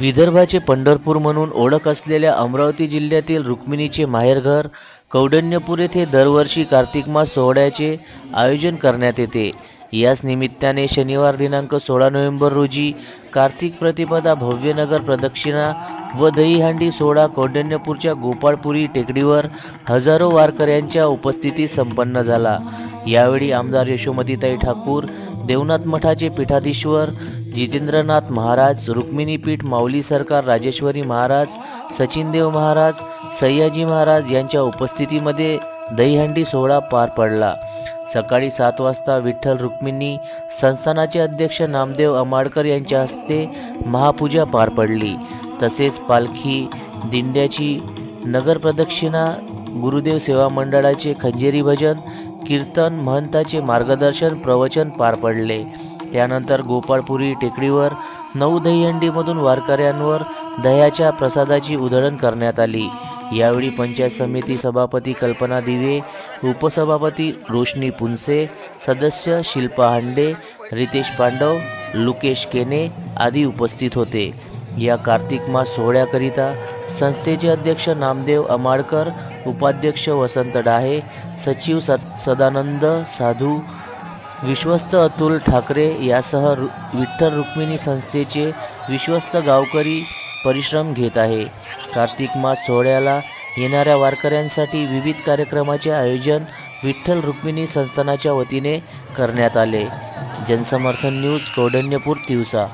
विदर्भाचे पंढरपूर म्हणून ओळख असलेल्या अमरावती जिल्ह्यातील रुक्मिणीचे माहेरघर कौडण्यपूर येथे दरवर्षी कार्तिक मास सोहळ्याचे आयोजन करण्यात येते. याच निमित्ताने शनिवार दिनांक सोळा नोव्हेंबर रोजी कार्तिक प्रतिपदा भव्यनगर प्रदक्षिणा व दहीहंडी सोहळा कौडण्यपूरच्या गोपाळपुरी टेकडीवर हजारो वारकऱ्यांच्या उपस्थितीत संपन्न झाला. यावेळी आमदार यशोमतीताई ठाकूर देवनाथ मठाचे पीठाधीश्वर जितेंद्रनाथ महाराज रुक्मिणीपीठ माऊली सरकार राजेश्वरी महाराज सचिनदेव महाराज सयाजी महाराज यांच्या उपस्थितीमध्ये दहीहंडी सोहळा पार पडला. सकाळी सात वाजता विठ्ठल रुक्मिणी संस्थानाचे अध्यक्ष नामदेव अमाडकर यांच्या हस्ते महापूजा पार पडली. तसेच पालखी दिंड्याची नगर प्रदक्षिणा गुरुदेव सेवा मंडळाचे खंजेरी भजन कीर्तन महंताचे मार्गदर्शन प्रवचन पार पडले. त्यानंतर गोपाळपुरी टेकडीवर नऊ दहीहंडीमधून वारकऱ्यांवर दह्याच्या प्रसादाची उधळण करण्यात आली. यावेळी पंचायत समिती सभापती कल्पना दिवे उपसभापती रोशनी पुनसे सदस्य शिल्पा हांडे रितेश पांडव लुकेश केने आदी उपस्थित होते. या कार्तिक मास सोहळ्याकरिता संस्थेचे अध्यक्ष नामदेव अमाडकर उपाध्यक्ष वसंत डाहे सचिव सत सदानंद साधू विश्वस्त अतुल ठाकरे यासह रु विठ्ठल रुक्मिणी संस्थेचे विश्वस्त गावकरी परिश्रम घेत आहे. कार्तिक मास सोहळ्याला येणाऱ्या वारकऱ्यांसाठी विविध कार्यक्रमाचे आयोजन विठ्ठल रुक्मिणी संस्थानाच्या वतीने करण्यात आले. जनसमर्थन न्यूज कौडण्यपूर तिवसा.